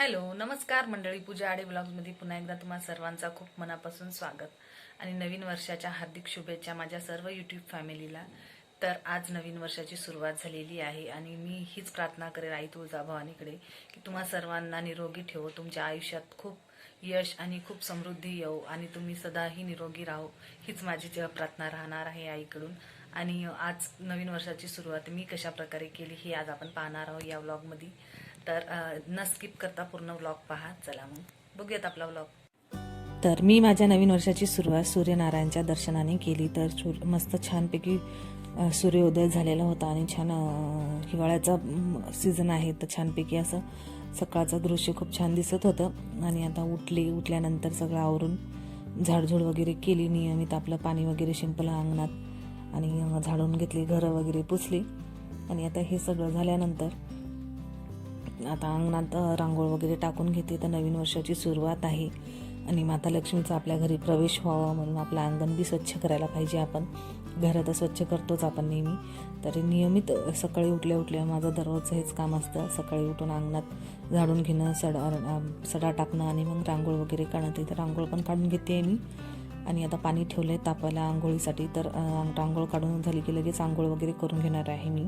Hello नमस्कार मंडळी पूजा आडे ब्लॉगमध्ये पुन्हा एकदा तुम्हा सर्वांचा खूप मनापासून स्वागत आणि नवीन वर्षाच्या हार्दिक शुभेच्छा माझ्या सर्व यूट्यूब फॅमिलीला. तर आज नवीन वर्षाची सुरुवात झालेली आहे आणि मी हीच प्रार्थना करेन आई तुळजाभवानीकडे की तुम्हा सर्वांना निरोगी ठेवो तुमच्या आयुष्यात खूप यश आणि खूप समृद्धी येऊ आणि तुम्ही सदाही निरोगी राहो हीच माझी प्रार्थना राहणार आहे आईकडून. आणि आज नवीन वर्षाची सुरुवात मी कशा प्रकारे केली हे आज आपण पाहणार आहोत या व्लॉगमध्ये तर न स्किप करता पूर्ण व्लॉग पहा. चला मग. बघूयात आपला व्लॉग तर मी माझ्या नवीन वर्षाची सुरुवात सूर्यनारायणच्या दर्शनाने केली. तर सूर मस्त छानपैकी सूर्योदय झालेला होता आणि छान हिवाळ्याचा सीझन आहे. तर छानपैकी असं सकाळचं दृश्य खूप छान दिसत होतं. आणि आता उठले उठल्यानंतर सगळं आवरून झाडझूड वगैरे केली. नियमित आपलं पाणी वगैरे शिंपलं अंगणात आणि झाडून घेतली घरं वगैरे पुसली. आणि आता हे सगळं झाल्यानंतर आता अंगणात रांगोळ वगैरे टाकून घेते. तर नवीन वर्षाची सुरुवात आहे. आणि माता लक्ष्मीचा आपल्या घरी प्रवेश व्हावा म्हणून आपलं अंगण बी स्वच्छ करायला पाहिजे आपण. घरं तर स्वच्छ करतोच आपण नेहमी. तरी नियमित सकाळी उठल्या उठल्या माझं दररोजचं हेच काम असतं. सकाळी उठून अंगणात झाडून घेणं सडा सडा टाकणं आणि मग रांगोळ वगैरे काढणं. तिथं रांगोळ पण काढून घेते आहे मी. आणि आता पाणी ठेवलं आहे तापायला आंघोळीसाठी. तर रांगोळ काढून झाली की लगेच आंघोळ वगैरे करून घेणार आहे मी.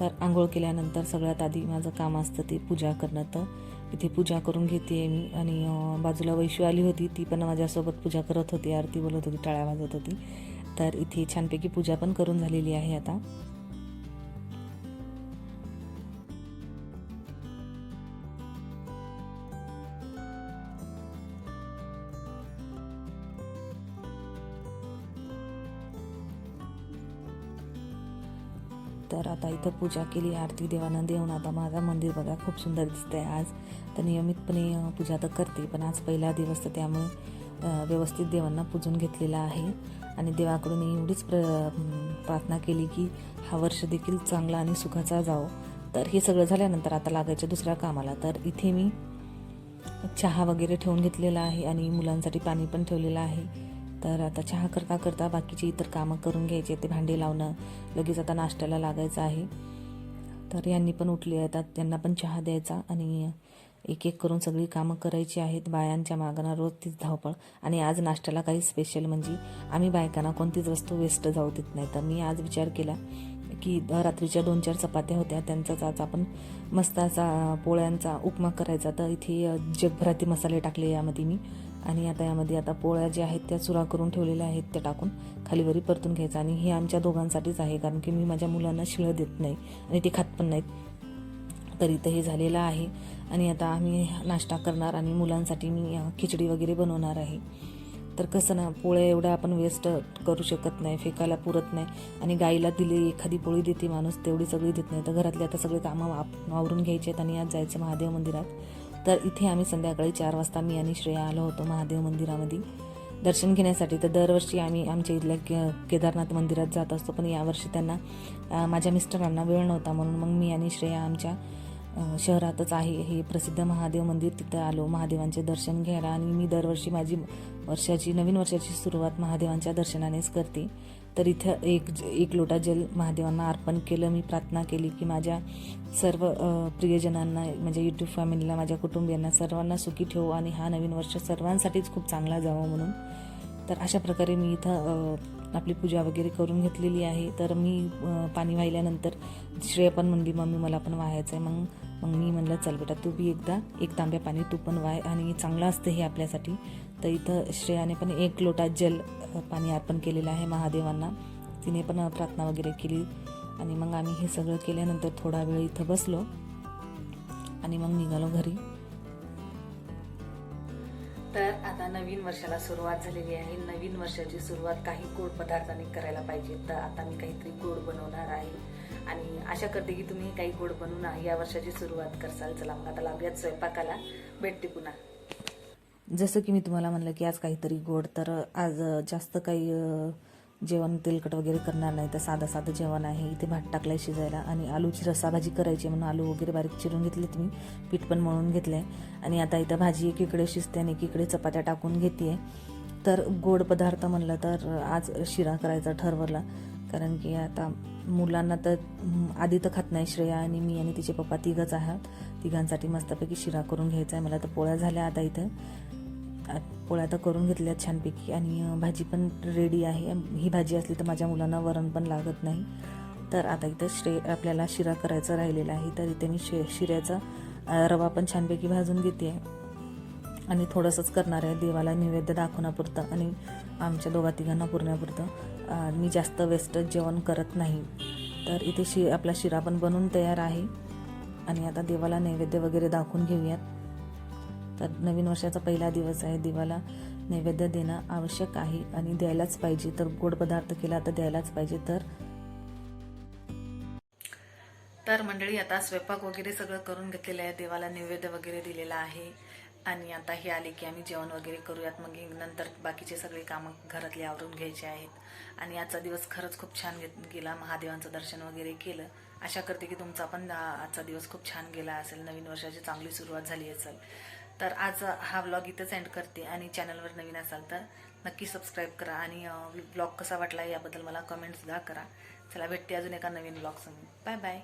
तर आंघोळ केल्यानंतर सगळ्यात आधी माझं काम असतं ते पूजा करणं. तर इथे पूजा करून घेते मी. आणि बाजूला वैशू आली होती. ती पण माझ्यासोबत पूजा करत होती. आरती बोलत होती. टाळ्या वाजत होती. तर इथे छानपैकी पूजा पण करून झालेली आहे आता. तर आता इथं पूजा केली आरती देवानं देऊन आता माझा मंदिर बघा खूप सुंदर दिसतंय आज. तर नियमितपणे पूजा तर करते पण आज पहिला दिवस तर त्यामुळे व्यवस्थित देवांना पूजून घेतलेला आहे. आणि देवाकडून एवढीच प्र प्रार्थना केली की हा वर्ष देखील चांगला आणि सुखाचा जावो. तर हे सगळं झाल्यानंतर आता लागायचं दुसऱ्या कामाला. तर इथे मी चहा वगैरे ठेवून घेतलेला आहे आणि मुलांसाठी पाणी पण ठेवलेलं आहे. तर आता चहा करता करता बाकीची इतर कामं करून घ्यायचे ते भांडे लावणं लगेच आता नाश्त्याला लागायचं आहे. तर यांनी पण उठले येतात त्यांना पण चहा द्यायचा आणि एक एक करून सगळी कामं करायची आहेत. बायांच्या मागांना रोज तीच धावपळ. आणि आज नाश्त्याला काही स्पेशल म्हणजे आम्ही बायकांना कोणतीच वस्तू वेस्ट जाऊ देत नाही. तर मी आज विचार केला की रात्रीच्या दोन चार चपात्या होत्या त्यांचाच आज आपण मस्त असा पोळ्यांचा उपमा करायचा. तर इथे जगभरातील मसाले टाकले यामध्ये मी. आणि आता यामध्ये आता पोळ्या ज्या आहेत त्या चुरा करून ठेवलेल्या आहेत त्या टाकून खालीवरी परतून घ्यायचं. आणि हे आमच्या दोघांसाठीच आहे कारण की मी माझ्या मुलांना शिळं देत नाही आणि ते खात पण नाहीत. तर हे झालेलं आहे. आणि आता आम्ही नाश्ता करणार आणि मुलांसाठी मी खिचडी वगैरे बनवणार आहे. तर कसं ना पोळ्या एवढ्या आपण वेस्ट करू शकत नाही फेकायला पुरत नाही. आणि गाईला दिली एखादी पोळी देते माणूस तेवढी सगळी देत नाही. तर घरातले आता सगळे कामं आप- वावरून घ्यायचे आहेत आणि आज जायचं महादेव मंदिरात. तर इथे आम्ही संध्याकाळी चार वाजता मी आणि श्रेया आलो होतो महादेव मंदिरामध्ये. दर्शन घेण्यासाठी. तर दरवर्षी आम्ही आमच्या इथल्या के केदारनाथ मंदिरात जात असतो पण यावर्षी त्यांना माझ्या मिस्टरांना वेळ नव्हता म्हणून मग मी आणि श्रेया आमच्या शहरातच आहे. हे प्रसिद्ध महादेव मंदिर तिथं आलो. महादेवांचे दर्शन घ्यायला आणि मी दरवर्षी माझी वर्षाची नवीन वर्षाची सुरुवात महादेवांच्या दर्शनानेच करते. तर इथं एक एक लोटा जल महादेवांना अर्पण केलं मी प्रार्थना केली की माझ्या सर्व प्रियजनांना म्हणजे यूट्यूब फॅमिलीला माझ्या कुटुंबियांना सर्वांना सुखी ठेवू आणि हा नवीन वर्ष सर्वांसाठीच खूप चांगला जावं म्हणून. तर अशा प्रकारे मी इथं आपली पूजा वगैरे करून घेतलेली आहे. तर मी पाणी वाहिल्यानंतर श्रेय पण म्हणली मम्मी मला पण वाहायचं आहे. मग मग मी म्हणलं चल बेटा तू बी एकदा एक तांब्या पाणी तू पण वाय आणि चांगलं असतं हे आपल्यासाठी. तर इथं श्रेयाने पण एक लोटा जल पाणी अर्पण केलेलं आहे महादेवांना. तिने पण प्रार्थना वगैरे केली. आणि मग आम्ही हे सगळं केल्यानंतर थोडा वेळ इथं बसलो. आणि मग निघालो घरी. तर आता नवीन वर्षाला सुरुवात झालेली आहे. नवीन वर्षाची सुरुवात काही गोड पदार्थांनी करायला पाहिजे. तर आता मी काहीतरी गोड बनवणार आहे. आणि आशा करते की तुम्ही काही गोड बनवून या वर्षाची सुरुवात करसाल. चला मग आता लागूयात स्वयंपाकाला. भेटते पुन्हा. जसं की मी तुम्हाला म्हणलं की आज काहीतरी गोड तर आज जास्त काही जेवण तेलकट वगैरे करणार नाही. तर साधं साधं जेवण आहे. इथे भात टाकलाय शिजायला. आणि आलूची रसाभाजी करायची म्हणून आलू वगैरे बारीक चिरून घेतले मी. पीठ पण मळून घेतलंय. आणि आता इथं भाजी एकीकडे शिजते आणि एकीकडे चपात्या टाकून घेते तर गोड पदार्थ म्हणलं तर आज शिरा करायचा ठरवला. कारण की आता मुलांना तर आधी तर खात नाही श्रेया आणि मी आणि तिचे पप्पा तिघंच आहात. तिघांसाठी मस्तपैकी शिरा करून घ्यायचा आहे. मला तर पोळ्या झाल्या आता इथं. पोळ्या तर करून घेतल्या छानपैकी. आणि भाजी पण रेडी आहे. ही भाजी असली तर माझ्या मुलांना वरण पण लागत नाही. तर आता इथं श्रे आपल्याला शिरा करायचा राहिलेला आहे. तर इथे मी शे शिऱ्याचा रवा पण छानपैकी भाजून घेते. आणि थोडंसंच करणार आहे. देवाला नैवेद्य दाखवण्यापुरतं आणि आमच्या दोघा तिघांना पुरण्यापुरतं. मी जास्त वेस्टच जेवण करत नाही. तर इथे शि आपला शिरा पण बनून तयार आहे. आणि आता देवाला नैवेद्य वगैरे दाखवून घेऊयात. तर नवीन वर्षाचा पहिला दिवस आहे. देवाला नैवेद्य देणं आवश्यक आहे आणि द्यायलाच पाहिजे. तर गोड पदार्थ केला तर द्यायलाच पाहिजे. तर तर मंडळी आता स्वयंपाक वगैरे सगळं करून घेतलेलं आहे. देवाला नैवेद्य वगैरे दिलेला आहे. आणि आता हे आले की आम्ही जेवण वगैरे करूयात. मग नंतर बाकीचे सगळे कामं घरातले आवरून घ्यायचे आहेत. आणि आजचा दिवस खरंच खूप छान गेला. महादेवांचं दर्शन वगैरे केलं. आशा करते की तुमचा पण आजचा दिवस खूप छान गेला असेल. नवीन वर्षाची चांगली सुरुवात झाली असेल. तर आज हा व्लॉग इथंच एंड करते आणि चॅनलवर नवीन असाल तर नक्की सबस्क्राईब करा आणि ब्लॉग कसा वाटला याबद्दल मला कमेंटसुद्धा करा. चला भेटते अजून एका नवीन ब्लॉग समोर बाय बाय